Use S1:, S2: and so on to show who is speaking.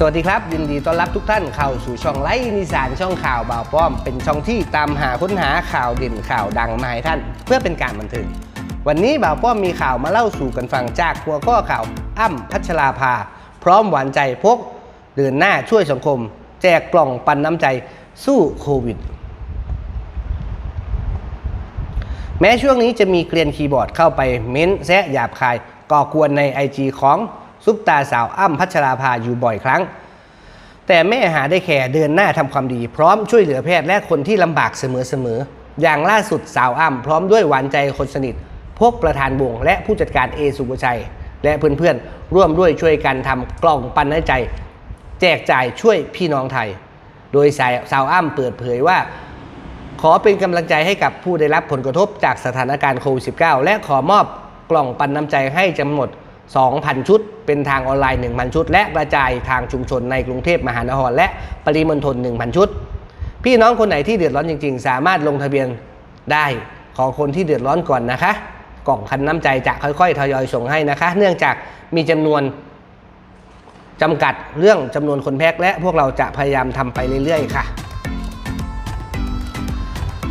S1: สวัสดีครับ ยินดีต้อนรับทุกท่านเข้าสู่ช่องไลฟ์นิสานช่องข่าวบ่าวป้อม เป็นช่องที่ตามหาค้นหาข่าวเด่นข่าวดังมาให้ท่าน เพื่อเป็นการบันเทิงวันนี้บ่าวป้อมมีข่าวมาเล่าสู่กันฟังจากหัวข้อข่าวอ้ำพัชราภา พร้อมหวานใจพกเดินหน้าช่วยสังคม แจกกล่องปันน้ำใจสู้โควิด แม้ช่วงนี้จะมีเกลียนคีย์บอร์ดเข้าไปเม้นแซะหยาบคายก่อกวนใน IG ของ ซุปตาสาวอ้ำพัชราภาอยู่บ่อยครั้ง แต่แม่หาได้แค่เดินหน้าทำความดี พร้อมช่วยเหลือแพทย์และคนที่ลำบากเสมอๆอย่างล่าสุดสาวอ้ำพร้อมด้วยหวานใจคนสนิทพวกประธานวงและผู้จัดการเอสุภชัย และเพื่อนๆ ร่วมด้วยช่วยกันทำกล่องปันน้ำใจ แจกจ่ายช่วยพี่น้องไทย โดยสายสาวอ้ำเปิดเผยว่า ขอเป็นกำลังใจให้กับผู้ได้รับผลกระทบจากสถานการณ์โควิด -19 และขอมอบกล่องปันน้ำใจให้จำนวน 2,000 ชุด เป็นทางออนไลน์ 1,000 ชุด และกระจายทางชุมชนในกรุงเทพมหานครและปริมณฑล1,000 ชุด พี่น้องคนไหนที่เดือดร้อนจริง ๆ สามารถลงทะเบียนได้ขอคนที่เดือดร้อนก่อนนะคะ กล่องพันน้ำใจจะค่อยๆทยอยส่งให้นะคะ เนื่องจากมีจำนวนจำกัดเรื่องจำนวนคนแพ็คและพวกเราจะพยายามทำไปเรื่อยๆ ค่ะ